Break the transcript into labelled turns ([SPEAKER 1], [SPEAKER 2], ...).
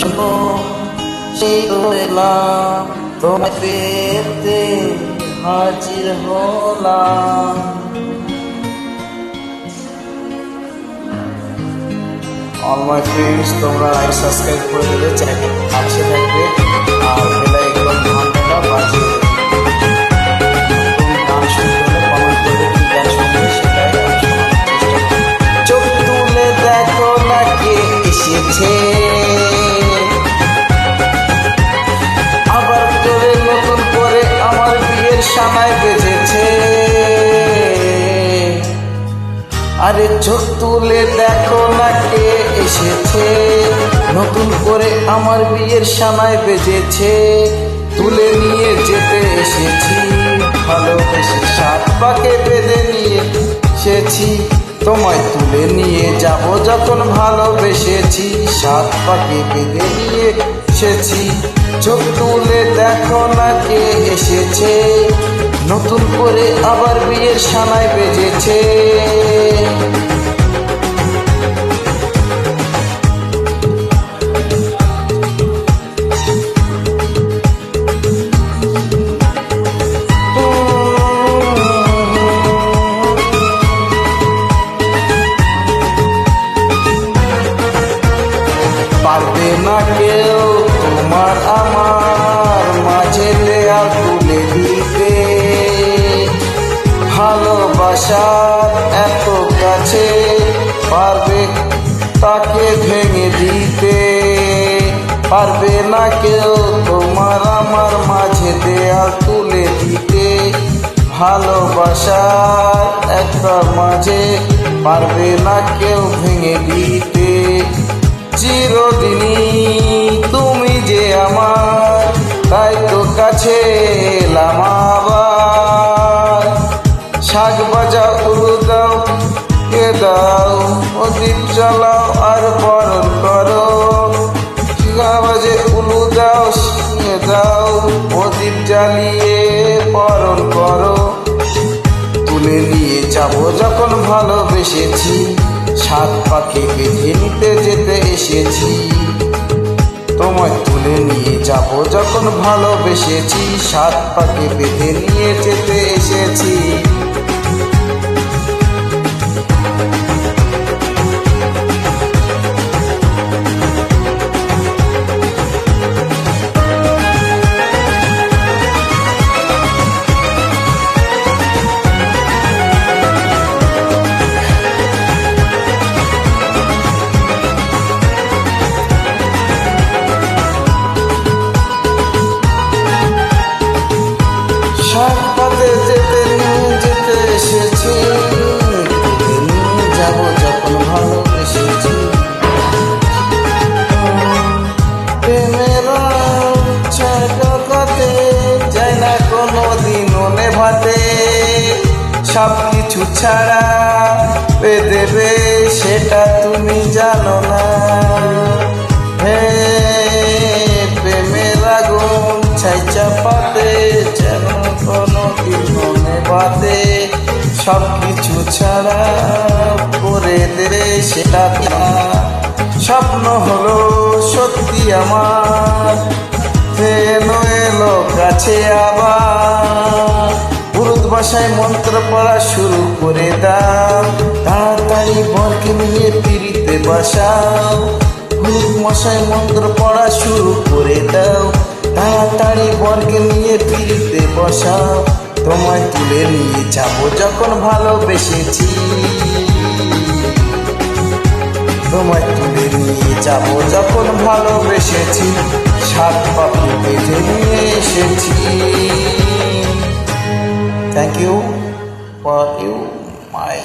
[SPEAKER 1] শোনো সেই এলাম তোমায় পেতে হাজির হলাম অল মাই ফ্রেন্ডস তোমরা লাইক সাবস্ক্রাইব করে দেবে চ্যানেল পাশে থাকবে। সানায় বেজেছে আরে চোখ তুলে দেখো না কে এসেছে। নতুন করে আমার বিয়ের সানায় বেজেছে তুলে নিয়ে যেতে এসেছি। ভালোবেসে সাত পাকে বেঁধে নিয়ে এসেছি। তোমায় তুলে নিয়ে যাব যখন ভালোবেসেছি। সাত পাকে বেঁধে নিয়ে এসেছি। চোখ তুলে দেখো না কে এসেছে। নতুন করে আবার বিয়ের সানায় বেজেছে। পারবে না কেউ তোমার আমার মাঝে ভালোবাসার এত কাছে পারবে তাকে ভেঙে দিতে? পারবে না কেউ তোমার আমার মাঝে দেয়াল তুলে দিতে? ভালোবাসার একটা মাঝে পারবে না কেউ ভেঙে দিতে? চিরদিনই তুমি যে আমার, তাই তো কাছে এলাম প্রদীপ জ্বালাও আর করো। বাজে উলু প্রদীপ জ্বালিয়ে করো। তুলে নিয়ে যাব যখন ভালোবেসেছি, সাত পাখি বেঁধে নিতে যেতে এসেছি। তোমায় তুলে নিয়ে যাব যখন ভালোবেসেছি, সাত পাখি বেঁধে নিয়ে যেতে এসেছি। সাত যেতে নিয়ে যেতে এসেছি। যাব যখন ভালোবেসেছি। প্রেমের জগতে যায় না কোনো দিন নেভাতে। সব কিছু ছাড়া পে দেবে সেটা তুমি জানো না। সব কিছু ছাড়া করে দেবে সেটা স্বপ্ন হলো সত্যি আমার। এলো এলো কাছে আবার। পুরুত ভাষায় মন্ত্র পড়া শুরু করে দাও। তাড়াতাড়ি বরকে নিয়ে পিড়িতে বসাও। পুরুত মশাই মন্ত্র পড়া শুরু করে দাও। তাড়াতাড়ি বরকে নিয়ে পিড়িতে বসাও। তোমায় তুলে নিয়ে যাব যখন ভালোবেসেছি। তোমায় তুলে নিয়ে যাব যখন ভালোবেসেছি, সাত পাপড়ি বেঁধে নিয়ে এসেছি। Thank you for you my